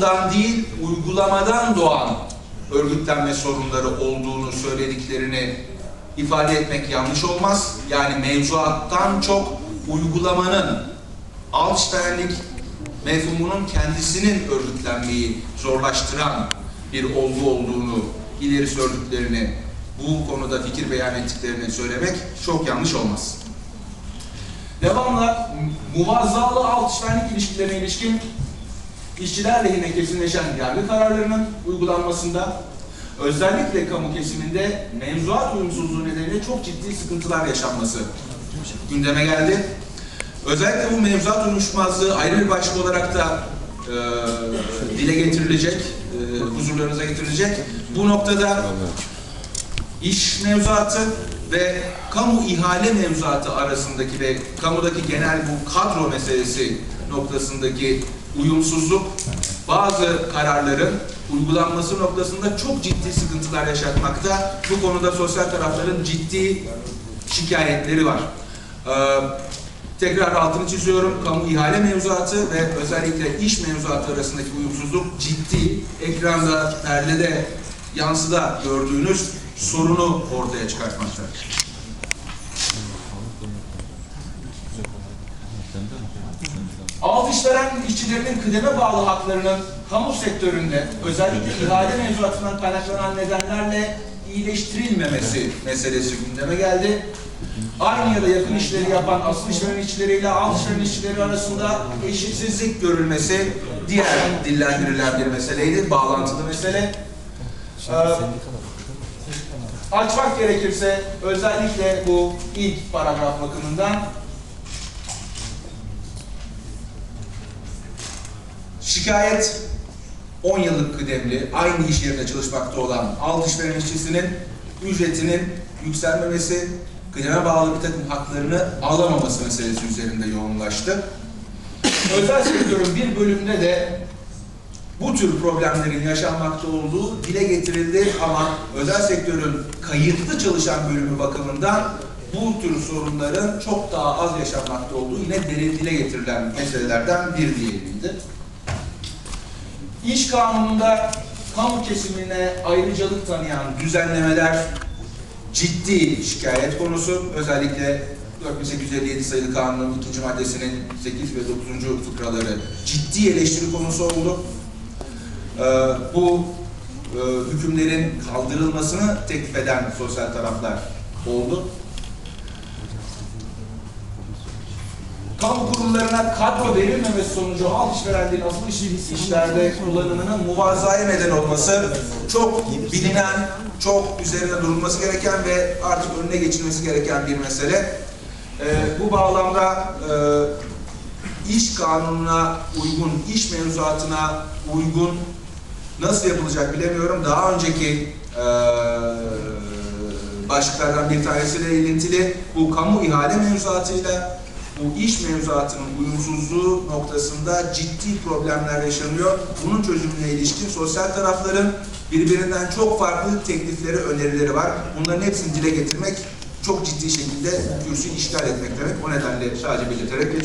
kanundan değil uygulamadan doğan örgütlenme sorunları olduğunu söylediklerini ifade etmek yanlış olmaz. Yani mevzuattan çok uygulamanın Altstein'lik mefhumunun kendisinin örgütlenmeyi zorlaştıran bir olgu olduğunu ileri sürdüklerini bu konuda fikir beyan ettiklerini söylemek çok yanlış olmaz. Devamla muvazzalı Altstein'lik ilişkilerine ilişkin işçiler lehine kesinleşen yargı kararlarının uygulanmasında özellikle kamu kesiminde mevzuat uyumsuzluğu nedeniyle çok ciddi sıkıntılar yaşanması gündeme geldi. Özellikle bu mevzuat uyuşmazlığı ayrı bir başlık olarak da e, dile getirilecek, e, huzurlarınıza getirilecek. Bu noktada iş mevzuatı ve kamu ihale mevzuatı arasındaki ve kamudaki genel bu kadro meselesi noktasındaki uyumsuzluk bazı kararların uygulanması noktasında çok ciddi sıkıntılar yaşatmakta. Bu konuda sosyal tarafların ciddi şikayetleri var. Ee, tekrar altını çiziyorum. Kamu ihale mevzuatı ve özellikle iş mevzuatı arasındaki uyumsuzluk ciddi. Ekranda, perdede, yansıda gördüğünüz sorunu ortaya çıkartmakta. İşveren işçilerinin kıdeme bağlı haklarının kamu sektöründe özellikle ihale mevzuatından kaynaklanan nedenlerle iyileştirilmemesi meselesi gündeme geldi. Aynı ya da yakın işleri yapan asıl işveren işçileriyle alt işveren işçileri arasında eşitsizlik görülmesi diğer dillendirilen bir meseleydi, bağlantılı mesele. Ee, açmak gerekirse özellikle bu ilk paragraf bakımından Şikayet 10 yıllık kıdemli, aynı iş yerinde çalışmakta olan alt işveren işçisinin ücretinin yükselmemesi, kıdeme bağlı bir takım haklarını alamaması meselesi üzerinde yoğunlaştı. Özel sektörün bir bölümünde de bu tür problemlerin yaşanmakta olduğu dile getirildi ama özel sektörün kayıtlı çalışan bölümü bakımından bu tür sorunların çok daha az yaşanmakta olduğu yine derin dile getirilen meselelerden bir diğeriydi. İş kanununda kamu kesimine ayrıcalık tanıyan düzenlemeler ciddi şikayet konusu. Özellikle 4857 sayılı kanunun ikinci maddesinin 8 ve 9. fıkraları ciddi eleştiri konusu oldu. Ee, bu e, hükümlerin kaldırılmasını teklif eden sosyal taraflar oldu. Kamu kurumlarına kadro verilmemesi sonucu halk işverenliğin asıl iş, işlerde kullanımının muvazzaya neden olması çok bilinen, çok üzerine durulması gereken ve artık önüne geçilmesi gereken bir mesele. Ee, bu bağlamda e, iş kanununa uygun, iş mevzuatına uygun nasıl yapılacak bilemiyorum. Daha önceki e, başlıklardan bir tanesiyle ilintili bu kamu ihale mevzuatıyla bu iş mevzuatının uyumsuzluğu noktasında ciddi problemler yaşanıyor. Bunun çözümüne ilişkin sosyal tarafların birbirinden çok farklı teklifleri, önerileri var. Bunların hepsini dile getirmek çok ciddi şekilde kürsü işgal etmek demek. O nedenle sadece belirterek